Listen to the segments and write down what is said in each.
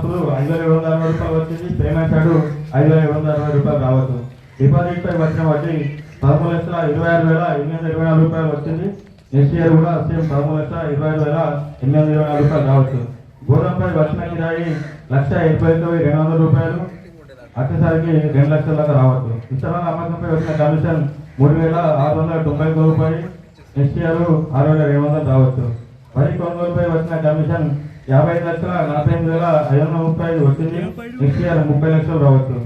అప్పుడు ఐదు వేల ఏడు వందల అరవై రూపాయలు వచ్చింది పేమెంట్ షాడు ఐదు వేల ఏడు వందల అరవై రూపాయలు రావచ్చు డిపాజిట్ పై వచ్చిన వడ్డీ పదమూడు లక్షల ఇరవై ఆరు వేల ఎనిమిది వందల ఇరవై నాలుగు రూపాయలు వచ్చింది. నెక్స్ట్ ఇయర్ కూడా సేమ్ పదమూడు లక్షల ఇరవై ఆరు వేల ఎనిమిది వందల ఇరవై నాలుగు రూపాయలు రావచ్చు గోధుమపై వచ్చిన కిరాయి లక్ష ఎనభై తొమ్మిది రెండు వందల రూపాయలు వచ్చేసరికి రెండు లక్షల దాకా రావచ్చు విత్తనాల అమ్మకంపై వచ్చిన కమిషన్ మూడు వేల ఆరు వందల తొంభై ఒక్క రూపాయలు నెక్స్ట్ ఇయర్ ఆరు వేల రెండు వందలు రావచ్చు వరి కొనుగోలుపై వచ్చిన కమిషన్ యాభై ఐదు లక్షల నలభై ఎనిమిది వేల ఐదు వందల ముప్పై ఐదు వచ్చింది. నెక్స్ట్ ఇయర్ ముప్పై లక్షలు రావచ్చు.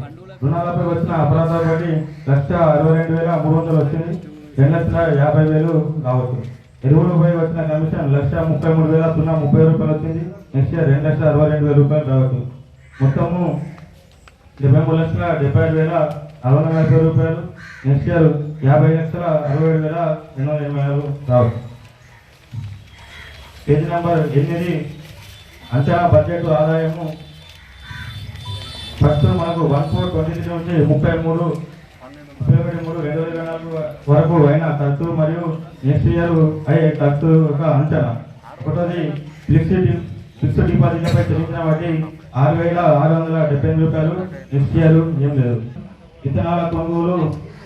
రుణాలపై వచ్చిన అపరాధాల బట్టి లక్ష అరవై రెండు వేల మూడు వందలు వచ్చింది. రెండు లక్షల యాభై వేలు రావచ్చు. ఎరువులపై వచ్చిన కమిషన్ లక్ష ముప్పై మూడు వేల సున్నా ముప్పై రూపాయలు వచ్చింది. నెక్స్ట్ ఇయర్ రెండు లక్షల అరవై రెండు వేల రూపాయలు రావచ్చు. మొత్తము డెబ్బై మూడు లక్షల డెబ్బై ఐదు వేల అరవై నలభై రూపాయలు. నెక్స్ట్ ఇయర్ యాభై లక్షల అరవై ఏడు వేల రెండు వందల ఎనభై ఆరు రావచ్చు. పేజీ నెంబర్ ఎనిమిది అంచనా బడ్జెట్ ఆదాయము ఫస్ట్ మనకు వన్ ఫోర్ ట్వంటీ త్రీ నుంచి ముప్పై మూడు ముప్పై ఒకటి మూడు రెండు వేల ఇరవై నాలుగు వరకు అయిన ఖర్చు మరియు నెక్స్ట్ ఇయర్ అయ్యే ఖర్చు యొక్క అంచనా. ఒకటోది ఫిక్స్డ్ ఫిక్స్డ్ డిపాజిట్లపై చెల్లించిన వడ్డీ ఆరు వేల ఆరు వందల డెబ్బై ఎనిమిది రూపాయలు నెక్స్ట్ ఇయర్ ఏం లేదు. విత్తనాల కొనుగోలు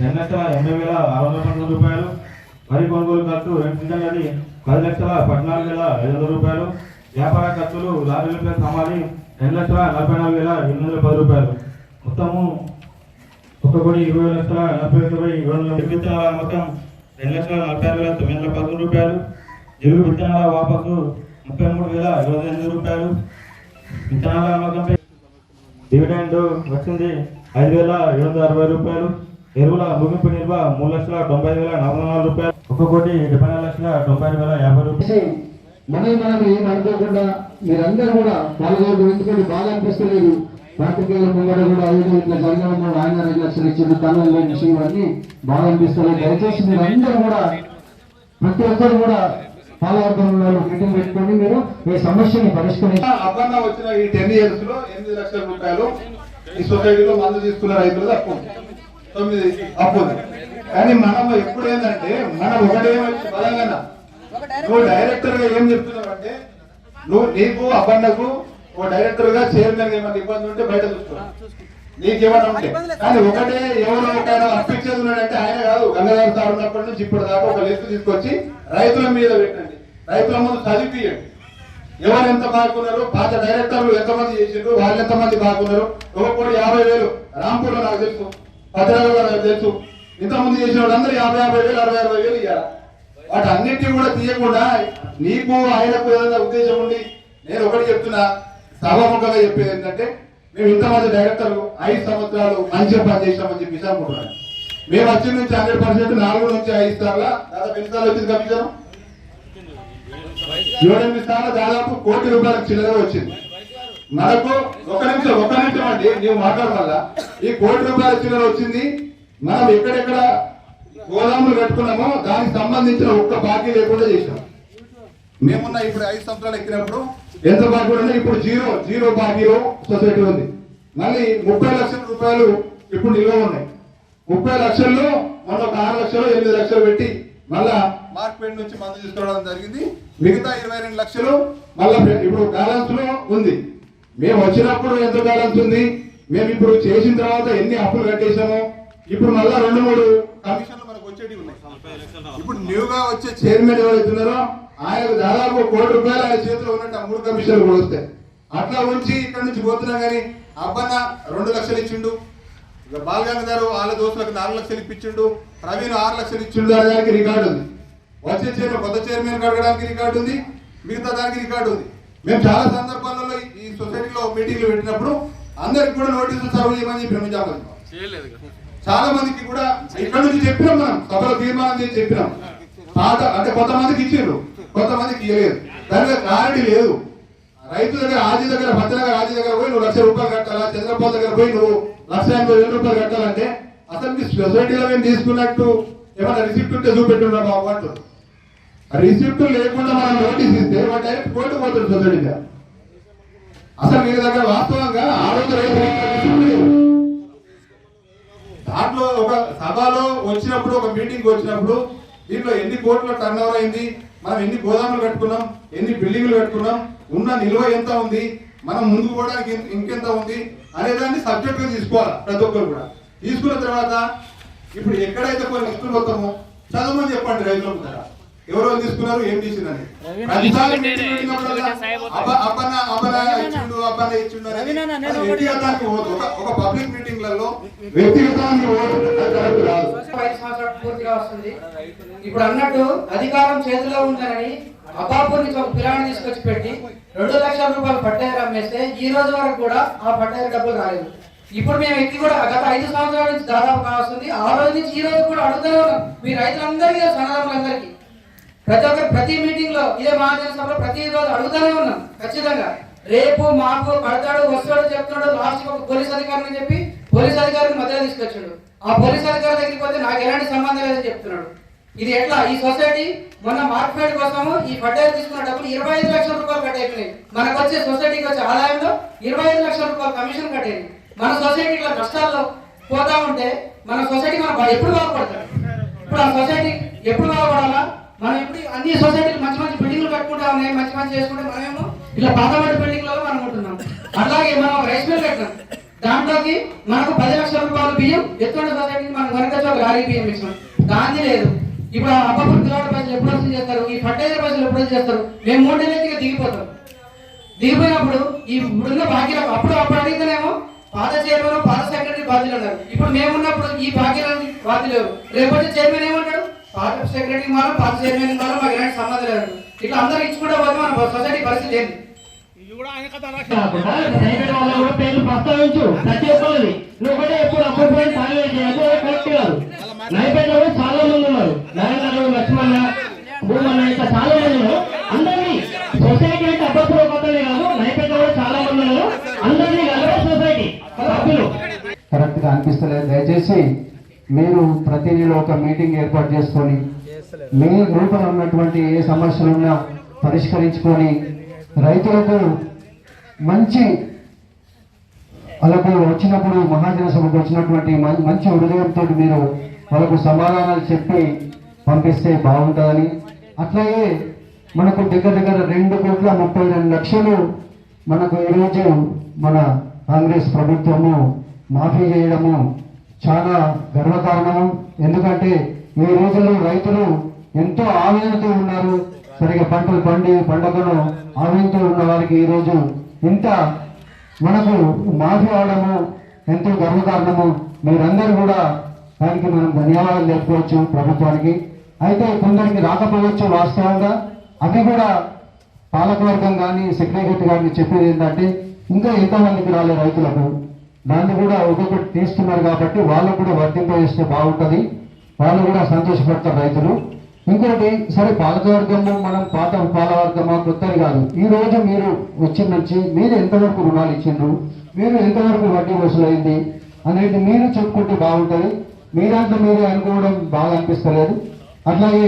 రెండు లక్షల ఎనభై వేల ఆరు వందల పంతొమ్మిది రూపాయలు. వరి కొనుగోలు ఖర్చు రెండు క్వింటాలది పది లక్షల పద్నాలుగు వేల ఐదు వందల రూపాయలు. వ్యాపార ఖర్చులు లారీలపై సమాధి రెండు లక్షల నలభై నాలుగు వేల ఎనిమిది వందల పది రూపాయలు. మొత్తము ఒక కోటి ఇరవై లక్షల నలభై తొమ్మిది ఇరవై వందల విత్తనాల మొత్తం రెండు లక్షల నలభై ఆరు వేల తొమ్మిది వందల పదకొండు రూపాయలు. ఇరవై విత్తనాల వాపసు ముప్పై మూడు వేల ఇరవై ఎనిమిది రూపాయలు. విత్తనాల అమ్మకంపై డివిడెండ్ వచ్చింది ఐదు వేల ఏడు వందల అరవై రూపాయలు. ఎరువుల ముగింపు నిల్వ మూడు లక్షల తొంభై ఐదు వేల నలభై నాలుగు రూపాయలు. ఒక కోటి డెబ్బై నాలుగు లక్షల తొంభై ఐదు వేల యాభై రూపాయలు. మనం మనం ఏం అనుకోకుండా మీరందరూ కూడా పాల్గొనడం ఎందుకంటే బాగా అనిపిస్తలేదు. పాత్రికేయుల ముంగడ కూడా ఐదు ఇట్లా జరగడం కూడా ఆయన లక్షలు ఇచ్చింది తన లేని విషయం అన్ని బాగా అనిపిస్తలేదు. దయచేసి మీరు అందరూ కూడా ప్రతి ఒక్కరు కూడా పాల్గొనడంలో మీటింగ్ పెట్టుకొని మీరు ఈ సమస్యని పరిష్కరించి అబ్బన్న వచ్చిన ఈ టెన్ ఇయర్స్లో ఎనిమిది లక్షల రూపాయలు ఈ సొసైటీలో మందు తీసుకున్న రైతులు అప్పు. తొమ్మిది అప్పు. కానీ మనం ఎప్పుడు ఏంటంటే మనం ఒకటే బలంగా నువ్వు డైరెక్టర్గా ఏం చెప్తున్నావు అంటే నువ్వు నీకు అబ్బన్నకు ఓ డైరెక్టర్గా చైర్మన్ ఏమైనా ఇబ్బంది ఉంటే బయట చూసుకో. నీకేమైనా ఉంటే. కానీ ఒకటే ఎవరో ఒక అప్పించేది ఉన్నాడంటే ఆయన కాదు. గంగాధర సార్ ఉన్నప్పటి నుంచి ఇప్పటి దాకా ఒక లిస్ట్ తీసుకొచ్చి రైతుల మీద పెట్టండి. రైతుల ముందు చదివియండి ఎవరు ఎంత బాగున్నారు పాత డైరెక్టర్లు ఎంతమంది చేసిండ్రు వాళ్ళు ఎంతమంది బాగున్నారు. ఒకప్పుడు యాభై వేలు. రాంపూర్లో నాకు తెలుసు. భద్రాలలో నాకు తెలుసు. ఇంతమంది చేసిన వాళ్ళందరూ యాభై యాభై వేలు అరవై అరవై వేలు ఇవ్వాలి వాటి అన్నింటినీ కూడా తీయకుండా నీకు ఆయనకు ఏదైనా ఉద్దేశం ఉండి నేను ఒకటి చెప్తున్నా సభాముఖంగా చెప్పేది ఏంటంటే మేము ఇంతమంది డైరెక్టర్లు ఐదు సంవత్సరాలు మంచిగా పనిచేసామని చెప్పేసి అనుకుంటున్నాను. మేము వచ్చిన నుంచి హండ్రెడ్ పర్సెంట్ నాలుగు నుంచి ఐదు సార్లు దాదాపు ఎన్ని సార్లు వచ్చింది కమిషన్ ఏడెనిమిది సార్లు దాదాపు కోటి రూపాయలకు చిల్లర వచ్చింది. మనకు ఒక నిమిషం ఒక నిమిషం అండి నువ్వు మాట్లాడడం వల్ల ఈ కోటి రూపాయల చిల్లర వచ్చింది మనం ఎక్కడెక్కడ గోదాములు కట్టుకున్నామో దానికి సంబంధించిన ఒక్క బాకీ లేకుండా చేసాం మేమున్న ఇప్పుడు ఐదు సంవత్సరాలు ఎక్కినప్పుడు ఎంత బాకీ ఉంది? ఇప్పుడు జీరో జీరో బాకీలో సొసైటీ ఉంది. మళ్ళీ ముప్పై లక్షల రూపాయలు ఇప్పుడు నిల్వ ఉన్నాయి. ముప్పై లక్షల్లో మనం ఒక ఆరు లక్షలు ఎనిమిది లక్షలు పెట్టి మళ్ళా మార్కెట్ నుంచి మందు తీసుకోవడం జరిగింది. మిగతా ఇరవై రెండు లక్షలు మళ్ళా ఇప్పుడు బ్యాలెన్స్లో ఉంది. మేము వచ్చినప్పుడు ఎంత బ్యాలెన్స్ ఉంది? మేము ఇప్పుడు చేసిన తర్వాత ఎన్ని అప్పులు కట్టేశాము? ఇప్పుడు మళ్ళా రెండు మూడు కమిషన్లు మనకు వచ్చేటి ఉన్నాయి. ఇప్పుడు న్యూగా వచ్చే చైర్మన్ ఎవరైతున్నారో ఆయనకు దాదాపు కోటి రూపాయలు ఆయన చేతిలో ఉన్నట్టు ఆ మూడు కమిషన్లు కూడా వస్తాయి. అట్లా ఉంచి ఇక్కడ నుంచి పోతున్నా కానీ అబ్బన్న రెండు లక్షలు ఇచ్చిండు. బాలగంగ గారు వాళ్ళ దోస్తులకు నాలుగు లక్షలు ఇప్పించిండు. ప్రవీణ్ ఆరు లక్షలు ఇచ్చిండు దానికి రికార్డు ఉంది. వచ్చే చైర్మన్ కొత్త చైర్మన్ అడగడానికి రికార్డు ఉంది. మిగతా దానికి రికార్డు ఉంది. మేము చాలా సందర్భాలలో ఈ- ఈ సొసైటీలో మీటింగ్లు పెట్టినప్పుడు అందరికి కూడా నోటీసులు సర్వ్ చేయమని చెప్పి మేము చెప్పాలి. చాలా మందికి కూడా ఇక్కడ నుంచి చెప్పినాం మనం సభలో తీర్మానం చేసి చెప్పినాం. పాత అంటే కొంతమందికి ఇచ్చిండ్రు కొంతమందికి ఇవ్వలేదు దాని క్లారిటీ లేదు. రైతు దగ్గర ఆది దగ్గర భద్రనగర్ ఆది దగ్గర పోయి నువ్వు లక్ష రూపాయలు కట్టాలా చంద్రబాబు దగ్గర పోయి నువ్వు లక్ష ఎనభై వేల రూపాయలు కట్టాలంటే అసలు మీ సొసైటీలో మేము తీసుకున్నట్టు? ఏమైనా రిసిప్ట్ ఉంటే చూపెట్టున్నా బాబు అంటారు రిసిప్ట్ లేకుండా మనం నోటీస్ ఇస్తే వాడు డైరెక్ట్ కోర్టు పోతుంది సొసైటీ అసలు మీ దగ్గర వాస్తవంగా ఆ రోజు రైతు దాంట్లో ఒక సభలో వచ్చినప్పుడు ఒక మీటింగ్ వచ్చినప్పుడు దీంట్లో ఎన్ని కోట్ల టర్న్ ఓవర్ అయింది మనం ఎన్ని గోదాములు కట్టుకున్నాం ఎన్ని బిల్డింగ్లు కట్టుకున్నాం ఉన్న నిల్వ ఎంత ఉంది మనం ముందుకు పోవడానికి ఇంకెంత ఉంది అనే దాన్ని సబ్జెక్ట్గా తీసుకోవాలి ప్రతి ఒక్కరు కూడా. తీసుకున్న తర్వాత ఇప్పుడు ఎక్కడైతే కొన్ని లిస్టులు పోతామో చదవమని చెప్పండి రైతులకు ధర ఎవరెవరు తీసుకున్నారు? ఏం చేసిందని? మీటింగ్ ఇచ్చిండు ఇచ్చిండు వ్యక్తిగతానికి పోదు ఒక- పబ్లిక్ వ్యక్తిగతానికి ఐదు సంవత్సరాలు పూర్తిగా వస్తుంది. ఇప్పుడు అన్నట్టు అధికారం చేతిలో ఉందని అబాపూర్ నుంచి ఒక పిల్లాన్ని తీసుకొచ్చి పెట్టి రెండు లక్షల రూపాయలు పట్టారు అమ్మేస్తే ఈ రోజు వరకు కూడా ఆ పట్టారు డబ్బులు రాలేదు. ఇప్పుడు మేము ఎక్కి కూడా గత ఐదు సంవత్సరాల నుంచి దాదాపు కావస్తుంది ఆ రోజు నుంచి ఈ రోజు కూడా అడుగుతూనే ఉన్నాం. మీ రైతులందరికీ సన్నదములందరికీ ప్రతి ఒక్కరు ప్రతి మీటింగ్లో ఇదే మహాజన సభలో ప్రతి రోజు అడుగుతూనే ఉన్నాం. ఖచ్చితంగా. రేపు మాకు కడతాడు వస్తాడు చెప్తున్నాడు లాస్ట్ ఒక పోలీస్ అధికారిని చెప్పి పోలీస్ అధికారిని మధ్యలో తీసుకొచ్చాడు. ఆ పోలీస్ అధికారి దగ్గరికి పోతే నాకు ఎలాంటి సంబంధం లేదని చెప్తున్నాడు. ఇది ఎట్లా? ఈ సొసైటీ మొన్న మార్కెట్ కోసము ఈ పట్టాలు తీసుకున్న డబ్బులు ఇరవై ఐదు లక్షల రూపాయలు కట్టయిపోయినాయి మనకు వచ్చే సొసైటీకి వచ్చే ఆదాయంలో ఇరవై ఐదు లక్షల రూపాయలు కమిషన్ కట్టేది. మన సొసైటీ ఇట్లా కష్టాల్లో పోతా ఉంటే మన సొసైటీ మనం ఎప్పుడు బాగుపడతాడు? ఇప్పుడు ఆ సొసైటీ ఎప్పుడు బాగుపడాలా? మనం ఇప్పుడు అన్ని సొసైటీలు మంచి మంచి బిల్డింగ్లు కట్టుకుంటా ఉన్నాయి మంచి మంచి చేసుకుంటే మనమేమో ఇలా పాతబడి బిల్డింగ్లలో మనం ఉంటున్నాం. అలాగే మనం ఒక రైస్ మిల్ కట్టాం దాంట్లోకి మనకు పది లక్షల రూపాయలు బియ్యం ఎత్తున్న సొసైటీకి మనం కనుక ఒక లారీ బియ్యం ఇచ్చినాం. దాన్ని లేదు. ఇప్పుడు ఆ అబ్బప్పుడు కిలోమీటర్ పైసలు ఎప్పుడు వసూలు చేస్తారు? ఈ ఫర్టిలైజర్ పైసలు ఎప్పుడు వసూలు చేస్తారు? మేము మూడు నెలలకి దిగిపోతాం. దిగిపోయినప్పుడు ఈ ఇప్పుడున్న భాగ్యం అప్పుడు అప్పుడు అడిగితేనేమో పాత చైర్మన్ పాత సెక్రటరీ బాధ్యులు ఉన్నారు ఇప్పుడు మేమున్నప్పుడు ఈ భాగ్యాలని బాధ్యులు లేవు. రేపటి చైర్మన్ ఏమంటాడు? పాత సెక్రటరీ మాత్రం పాత చైర్మన్ మాత్రం మాకు ఎలాంటి సంబంధం లేదు. ఇట్లా అందరూ ఇచ్చుకుంటే పోతే మన సొసైటీ పరిస్థితి పేర్లు ప్రస్తావించు. ప్రతి ఒక్కరిది. నువ్వు కూడా ఎప్పుడు అప్పుడు టార్గెట్ చేయదు కరెక్ట్ కాదు. నైపేటలో కూడా చాలా మంది ఉన్నారు. లక్ష్మణ భూమన్న చాలా మంది ఉన్నారు. అందరినీ సొసైటీ అంటే అబ్బప్పుడు ఒకటే కాదు నైపేట కూడా చాలా మంది ఉన్నారు. అందరినీ కలిపే సొసైటీ. సభ్యులు. కరెక్ట్గా అనిపిస్తలేదు. దయచేసి మీరు ప్రతి నెల ఒక మీటింగ్ ఏర్పాటు చేసుకొని మీ గ్రూపులో ఉన్నటువంటి ఏ సమస్యలు ఉన్నా పరిష్కరించుకొని రైతులకు మంచి వాళ్ళకు వచ్చినప్పుడు మహాజన సభకు వచ్చినటువంటి మంచి హృదయంతో మీరు వాళ్ళకు సమాధానాలు చెప్పి పంపిస్తే బాగుంటుందని. అట్లాగే మనకు దగ్గర దగ్గర రెండు కోట్ల ముప్పై రెండు లక్షలు మనకు ఈరోజు మన కాంగ్రెస్ ప్రభుత్వము మాఫీ చేయడము చాలా గర్వకారణం ఎందుకంటే ఈ రోజుల్లో రైతులు ఎంతో ఆవేదనతో ఉన్నారు. సరిగా పంటలు పండి పండగను ఆవేదనతో ఉన్న వారికి ఈరోజు ఇంత మనకు మాఫీ అవడము ఎంతో గర్వకారణము. మీరందరూ కూడా దానికి మనం ధన్యవాదాలు చెప్పుకోవచ్చు ప్రభుత్వానికి. అయితే కొందరికి రాకపోవచ్చు వాస్తవంగా. అవి కూడా పాలకవర్గం కానీ సెక్రటరీ గారిని చెప్పేది ఏంటంటే ఇంకా ఎంతమందికి రాలే రైతులకు. దాన్ని కూడా ఒక్కొక్కటి తీస్తున్నారు కాబట్టి వాళ్ళకు కూడా వర్తింపజేస్తే బాగుంటుంది. వాళ్ళు కూడా సంతోషపడతారు రైతులు. ఇంకోటి సరే పాలకవర్గము మనం పాత పాలవర్గమా కొత్తది కాదు. ఈ రోజు మీరు వచ్చిన నుంచి మీరు ఎంతవరకు రుణాలు ఇచ్చిండ్రు? మీరు ఎంతవరకు వడ్డీ వసూలైంది? అనేది మీరు చెప్పుకుంటే బాగుంటుంది. మీ దాంట్లో మీరే అనుకోవడం బాగా అనిపిస్తలేదు. అట్లాగే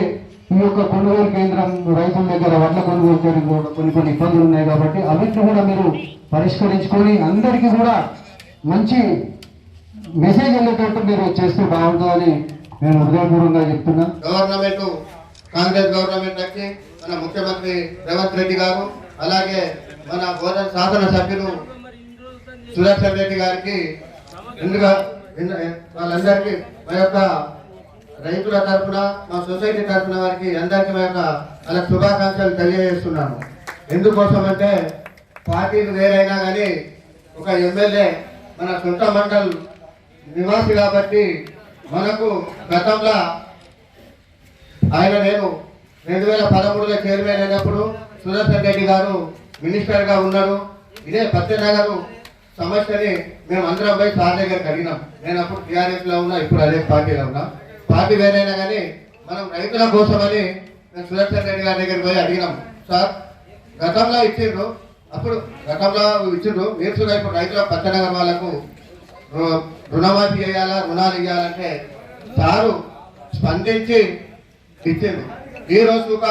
ఈ యొక్క కొనుగోలు కేంద్రం రైతుల దగ్గర వడ్ల కొనుగోలు చేయడం కూడా కొన్ని కొన్ని ఇబ్బందులు ఉన్నాయి కాబట్టి అవిటిని కూడా మీరు పరిష్కరించుకొని అందరికీ కూడా మంచి మెసేజ్ వెళ్ళేటట్టు మీరు చేస్తే బాగుంటుందని నేను హృదయపూర్వకంగా చెప్తున్నా. గవర్నమెంట్ కాంగ్రెస్ గవర్నమెంట్ వచ్చి మన ముఖ్యమంత్రి రేవంత్ రెడ్డి గారు అలాగే మన బోధన శాసన సభ్యులు సుదర్శన్ రెడ్డి గారికి ముందుగా వాళ్ళందరికీ మా యొక్క రైతుల తరఫున మా సొసైటీ తరఫున వారికి అందరికీ మా యొక్క అలా శుభాకాంక్షలు తెలియజేస్తున్నాను. ఎందుకోసం అంటే పార్టీలు వేరైనా కానీ ఒక ఎమ్మెల్యే మన సొంత మండల్ నివాసి కాబట్టి మనకు గతంలో ఆయన నేను రెండు వేల పదమూడులో చైర్మన్ అయినప్పుడు సుదర్శన్ రెడ్డి గారు మినిస్టర్గా ఉన్నారు. ఇదే సత్యనగర్ సమస్యని మేము అందరం పోయి సార్ దగ్గరికి అడిగినాం. నేను అప్పుడు టీఆర్ఎస్లో ఉన్నా ఇప్పుడు అదే పార్టీలో ఉన్నా. పార్టీ వేరైనా కానీ మనం రైతుల కోసమని మేము సుదర్శన్ రెడ్డి గారి దగ్గరికి పోయి అడిగినాం. సార్ గతంలో ఇచ్చిండ్రు. అప్పుడు గతంలో ఇచ్చిండ్రు. మీరు ఇప్పుడు రైతుల పచ్చనగర్ వాళ్ళకు రుణమాఫీ చేయాలా రుణాలు ఇవ్వాలంటే సారు స్పందించి ఇచ్చింది ఈ రోజు ఒక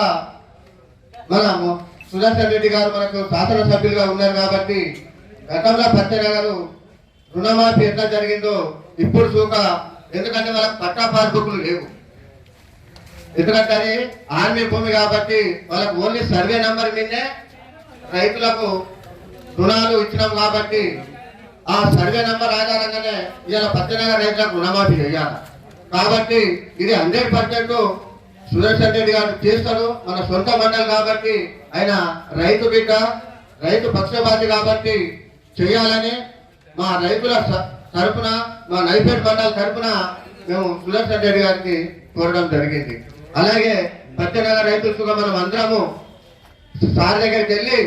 మనము సుదర్శన్ రెడ్డి గారు మనకు శాసనసభ్యులుగా ఉన్నారు కాబట్టి గతంలో పచ్చనగర్ రుణమాఫీ ఎట్లా జరిగిందో ఇప్పుడు చూక ఎందుకంటే వాళ్ళకి పట్టా పాస్బుక్లు లేవు. ఎందుకంటే అది ఆర్మీ భూమి కాబట్టి వాళ్ళకు ఓన్లీ సర్వే నెంబర్ మీదే రైతులకు రుణాలు ఇచ్చినాం కాబట్టి ఆ సర్వే నెంబర్ ఆధారంగానే ఇవాళ పద్దెనగర్ రైతులకు రుణమాఫీ చేయాలి. కాబట్టి ఇది హండ్రెడ్ పర్సెంట్ సుదర్శన్ రెడ్డి గారు చేస్తారు. మన సొంత మండలి కాబట్టి ఆయన రైతు బిడ్డ రైతు పక్షపాతి కాబట్టి చేయాలని మా రైతుల స- తరపున మా నైపేట్ మండలి తరపున మేము సుదర్శన్ రెడ్డి గారికి కోరడం జరిగింది. అలాగే పద్దెనగర్ రైతులుగా మనం అందరము సార్ దగ్గరికి వెళ్ళి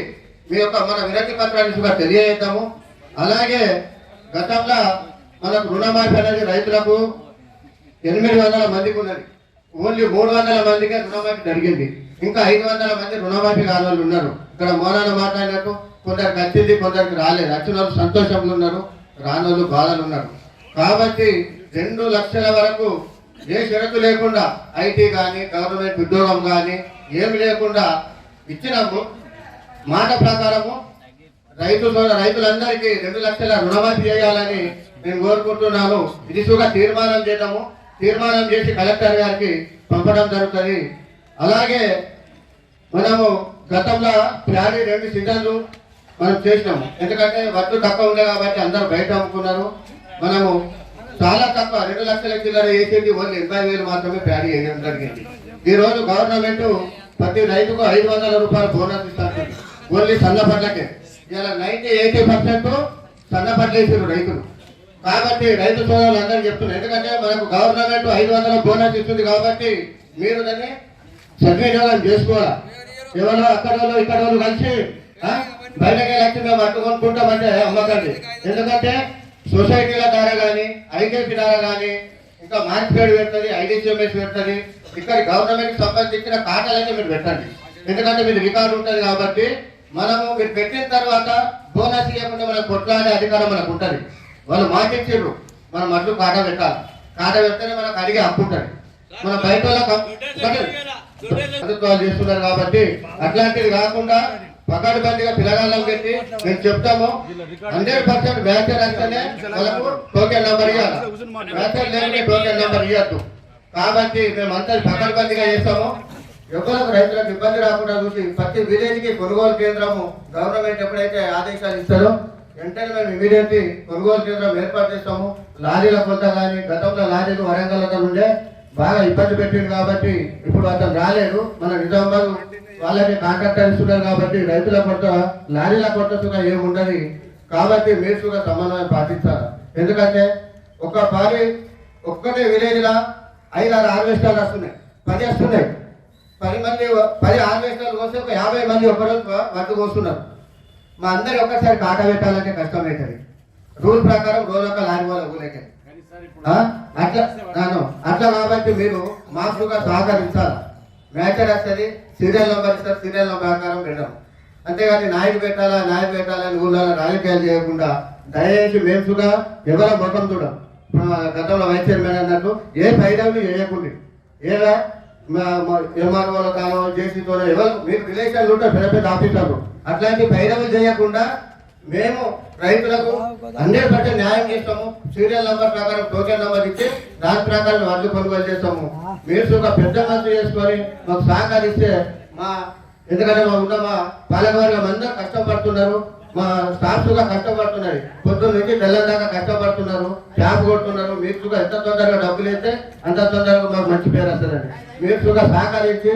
మీ యొక్క మన వినతి పత్రాన్ని కూడా తెలియజేద్దాము. అలాగే గతంలో మనకు రుణమాఫీ అనేది రైతులకు ఎనిమిది వందల మందికి ఉన్నది. ఓన్లీ మూడు వందల మందికే రుణమాఫీ జరిగింది. ఇంకా ఐదు వందల మంది రుణమాఫీ కాని వాళ్ళు ఉన్నారు. ఇక్కడ మోనాన మాట్లాడినట్టు కొందరికి వచ్చింది కొందరికి రాలేదు. వచ్చిన వాళ్ళు సంతోషంలో ఉన్నారు రాని వాళ్ళు బాధలు ఉన్నారు. కాబట్టి రెండు లక్షల వరకు ఏ షరతు లేకుండా ఐటీ కానీ గవర్నమెంట్ ఉద్యోగం కానీ ఏమి లేకుండా ఇచ్చినాము మాట ప్రకారము రైతు రైతులందరికీ రెండు లక్షల రుణమాఫీ చేయాలని నేను కోరుకుంటున్నాను. ఇది కూడా తీర్మానం చేద్దాము తీర్మానం చేసి కలెక్టర్ గారికి పంపడం జరుగుతుంది. అలాగే మనము గతంలో ప్యాడీ రెండు సీజన్లు మనం చేసినాము. ఎందుకంటే వడ్లు తక్కువ ఉండే కాబట్టి అందరూ బయట అమ్ముకున్నారు. మనము చాలా తక్కువ రెండు లక్షల చిల్లర వేసేది ఓన్లీ ఎనభై వేలు మాత్రమే ప్యాడీ వేయడం జరిగింది. ఈరోజు గవర్నమెంట్ ప్రతి రైతుకు ఐదు వందల రూపాయలు బోనస్ ఇస్తారు ఓన్లీ సన్న పండ్లకే. ఇలా నైన్టీ ఎయిటీ పర్సెంట్ సన్న పండ్లు రైతులు. కాబట్టి రైతు సోదరులు అందరూ చెప్తున్నారు. ఎందుకంటే మనకు గవర్నమెంట్ ఐదు వందల బోనస్ ఇస్తుంది కాబట్టి మీరు దాన్ని సద్వినియోగం చేసుకోవాలా? ఎవరో అక్కడ వాళ్ళు ఇక్కడ వాళ్ళు కలిసి ఆ, బయటకి వచ్చి మేము అడ్డుకొనుకుంటామంటే అమ్మకండి. ఎందుకంటే సొసైటీల ద్వారా కానీ ఐకేపీ ద్వారా కానీ ఇంకా మార్కెట్ పెడుతుంది ఐడిసిఎంఎస్ పెడుతుంది ఇక్కడ గవర్నమెంట్ సంబంధించిన ఖాతాలైతే మీరు పెట్టండి. ఎందుకంటే మీరు రికార్డు ఉంటుంది కాబట్టి మనము మీరు పెట్టిన తర్వాత బోనస్ ఇవ్వకుండా మనకు కొట్లాడే అధికారం మనకు ఉంటుంది. వాళ్ళు మాటిచ్చారు మనం మట్లు కాట పెట్టాలి. కాట పెడితేనే మనకు అడిగి అప్పుంటుంది మన బయట ప్రభుత్వాలు చేస్తున్నారు కాబట్టి అట్లాంటిది కాకుండా పకడ్బందీగా పిల్లగాళ్ళం పెట్టి మేము చెప్తాము. హండ్రెడ్ పర్సెంట్ వ్యాక్సిన్ అంటేనే వాళ్ళకు టోకెన్ నెంబర్ ఇవ్వాలి వ్యాక్సిన్ లేని టోకెన్ నెంబర్ ఇవ్వద్దు కాబట్టి మేము పకడ్బందీగా చేస్తాము. ఎవరికి రైతులకు ఇబ్బంది రాకుండా చూసి ప్రతి విలేజ్కి కొనుగోలు కేంద్రము గవర్నమెంట్ ఎప్పుడైతే ఆదేశాలు ఇస్తారో వెంటనే మేము ఇమీడియట్లీ కొనుగోలు కేంద్రం ఏర్పాటు చేస్తాము. లారీల కొంత కానీ గతంలో లారీలు వరంగల్ అతను ఉండే బాగా ఇబ్బంది పెట్టింది కాబట్టి ఇప్పుడు అతను రాలేదు. మన నిజామాబాద్ వాళ్ళకి కాంట్రాక్టర్ ఇస్తున్నారు కాబట్టి రైతుల కొత్త లారీల కొత్త సుగా ఏముండదు. కాబట్టి మీరు సుగా సమన్వయం పాటించాలి. ఎందుకంటే ఒక పారి ఒక్కటే విలేజ్లా ఐదు ఆరు హార్వెస్టర్లు వస్తున్నాయి. పది వస్తున్నాయి. పది మంది పది హార్వెస్టర్లు వస్తే ఒక యాభై మంది ఒకరోజు వడ్డు కోస్తున్నారు. మా అందరి ఒక్కసారి కాట పెట్టాలంటే కష్టమవుతుంది రూల్ ప్రకారం రోజు ఒక లారీ వాళ్ళ ఊళ్ళకి? అట్లా నాను. అట్లా కాబట్టి మీరు మాకుగా సహకరించాలి? మ్యాచర్ వస్తుంది సీరియల్ నెంబర్ ఇస్తారు సీరియల్ నెంబర్ ప్రకారం పెట్టడం. అంతేగాని నాయకు పెట్టాలా నాయకు పెట్టాలని ఊళ్ళో రాజకీయాలు చేయకుండా దయచేసి మేము కూడా ఎవరో ముఖం చూడం. గతంలో వైస్ చైర్మన్ అన్నట్టు ఏ పైడలు చేయకుండా ఏదా ఎంఆర్ఓలో కానో జేసీతోనో ఎవరు? మీకు రిలేషన్లు ఉంటారు పెద్ద పెద్ద ఆఫీసర్లు. అట్లాంటి పైడలు చేయకుండా మేము రైతులకు హండ్రెడ్ పర్సెంట్ న్యాయం చేస్తాము. సీరియల్ నంబర్ ప్రకారం టోకెన్ నంబర్ ఇచ్చి దాని ప్రకారం వడ్లు కొనుగోలు చేస్తాము. మీరు ఒక పెద్ద మంత్రి చేసుకొని మాకు సహకరిస్తే మా ఎందుకంటే మా ఉన్న మా పాలకవర్గం అందరూ కష్టపడుతున్నారు. మా స్టాఫ్ కూడా కష్టపడుతున్నారు. పొద్దున్న నుంచి తెల్లదాకా కష్టపడుతున్నారు. క్యాప్ కొడుతున్నారు. మీరు ఎంత తొందరగా డబ్బులు అయితే అంత తొందరగా మాకు మంచి పేరు వస్తుందండి మీరు సహకరించి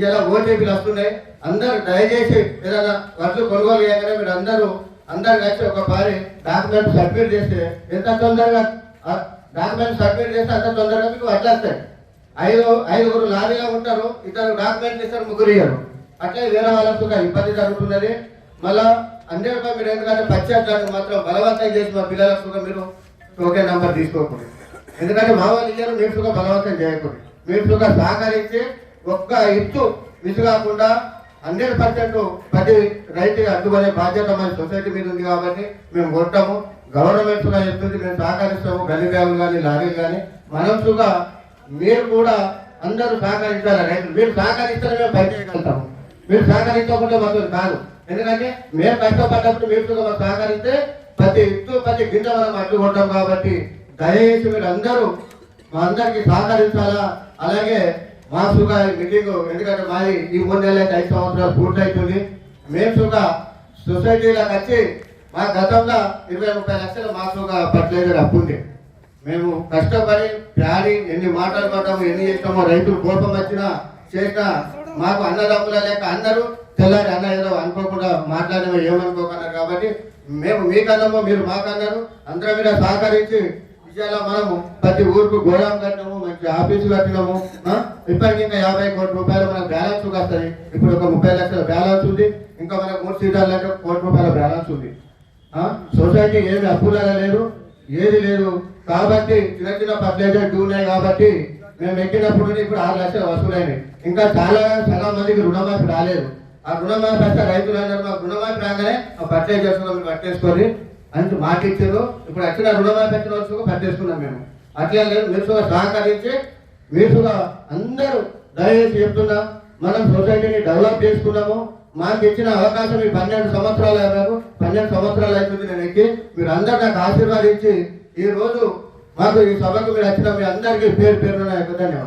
ఇలా ఓటీపీలు వస్తున్నాయి. అందరూ దయచేసి ఏదైనా వడ్లు కొనుగోలు చేయగానే మీరు అందరూ అందరు కలిసి ఒక పారి డాక్యుమెంట్ సబ్మిట్ చేస్తే ఎంత తొందరగా డాక్యుమెంట్ సబ్మిట్ చేస్తే అంత తొందరగా మీకు వడ్లు ఐదు ఐదుగురు లారీగా ఉంటారు. ఇద్దరు డాక్యుమెంట్ ఇస్తారు ముగ్గురు ఇయ్యారు. అట్లే వేరే వాళ్ళకు కూడా ఇబ్బంది జరుగుతున్నది. మళ్ళా హండ్రెడ్ రూపాయలు మీరు ఎందుకంటే పచ్చేటానికి మాత్రం బలవంతం చేసి మా పిల్లలకు కూడా మీరు టోకే నంబర్ తీసుకోకూడదు ఎందుకంటే మా వాళ్ళు ఇయ్యరు మీరు కూడా బలవంతం చేయకూడదు మీరు కూడా సహకరించి ఒక్క ఇత్తు మిస్ కాకుండా హండ్రెడ్ పర్సెంట్ ప్రతి రైతుకి అడ్డుపడే బాధ్యత మన సొసైటీ మీద ఉంది కాబట్టి మేము కొట్టాము. గవర్నమెంట్ కూడా చెప్తుంది మేము సహకరిస్తాము. గల్లి బ్యాగులు కానీ లారీలు కానీ మనం కూడా మీరు కూడా అందరూ సహకరించాలి రైతులు. మీరు సహకరిస్తేనే మేము బయట చేయగలుగుతాము. మీరు సహకరించకుండా మాకు కాదు. ఎందుకంటే మేము కష్టపడ్డప్పుడు మీరు కూడా సహకరిస్తే ప్రతి ఇంట్లో ప్రతి గింజ మనం అడ్డుకుంటాం కాబట్టి దయచేసి మీరు అందరూ మా అందరికి సహకరించాలా? అలాగే మా సుగా మీటింగ్ ఎందుకంటే మాది ఈ మూడు నెలలు అయితే ఐదు సంవత్సరాలు పూర్తవుతుంది మేము సుగా సొసైటీలకు వచ్చి మా గతంలో ఇరవై ముప్పై లక్షలు మా ఒక ఫర్టిలైజర్ అప్పు మేము కష్టపడి ప్యాడి ఎన్ని మాటలు పడ్డాము ఎన్ని చేస్తామో రైతులు కోపం వచ్చినా చేసినా మాకు అన్నదమ్ముల లేక అందరూ తెల్లారి అన్న ఏదో అనుకోకుండా మాట్లాడమే ఏమనుకోకున్నారు కాబట్టి మేము మీకన్నాము మీరు మాకన్నారు. అందరం మీద సహకరించి విజయాల మనము ప్రతి ఊరుకు గోదాం కట్టినాము మంచి ఆఫీసు కట్టినాము ఆ? ఇప్పటికి ఇంకా యాభై కోట్ల రూపాయలు మనకు బ్యాలెన్స్ వస్తుంది ఇప్పుడు ఒక ముప్పై లక్షల బ్యాలెన్స్ ఉంది. ఇంకా మనకు మూడు సీటాలు అంటే కోటి రూపాయల బ్యాలెన్స్ ఉంది. సొసైటీ ఏమి అప్పులలో లేదు ఏది లేదు. కాబట్టి చిన్న చిన్న పర్సెంటేజ్ ఉన్నాయి కాబట్టి మేము ఎక్కినప్పుడు ఇప్పుడు ఆరు లక్షలు వసూలైనాయి. ఇంకా చాలా చాలా మందికి రుణమాఫీ రాలేదు. ఆ రుణమాఫీ వస్తే రైతులు అన్నారు మాకు రుణమాఫీ రాగానే ఆ పట్టే చేస్తున్నాం పట్టేసుకొని అని మాట ఇచ్చారు. ఇప్పుడు వచ్చిన రుణమాఫీ వచ్చిన వచ్చి పట్టేసుకున్నాం మేము. అట్లా లేదు మీరు సహకరించి మీరు అందరూ దయచేసి చెప్తున్నా మనం సొసైటీని డెవలప్ చేసుకున్నాము. మాకు ఇచ్చిన అవకాశం ఈ పన్నెండు సంవత్సరాలు నాకు పన్నెండు సంవత్సరాలు అవుతుంది నేను ఎక్కి మీరు అందరు నాకు ఆశీర్వాదించి ఈరోజు మాకు ఈ సభకు మీరు వచ్చిన మీ అందరికీ పేరు పేరు ధన్యవాదాలు.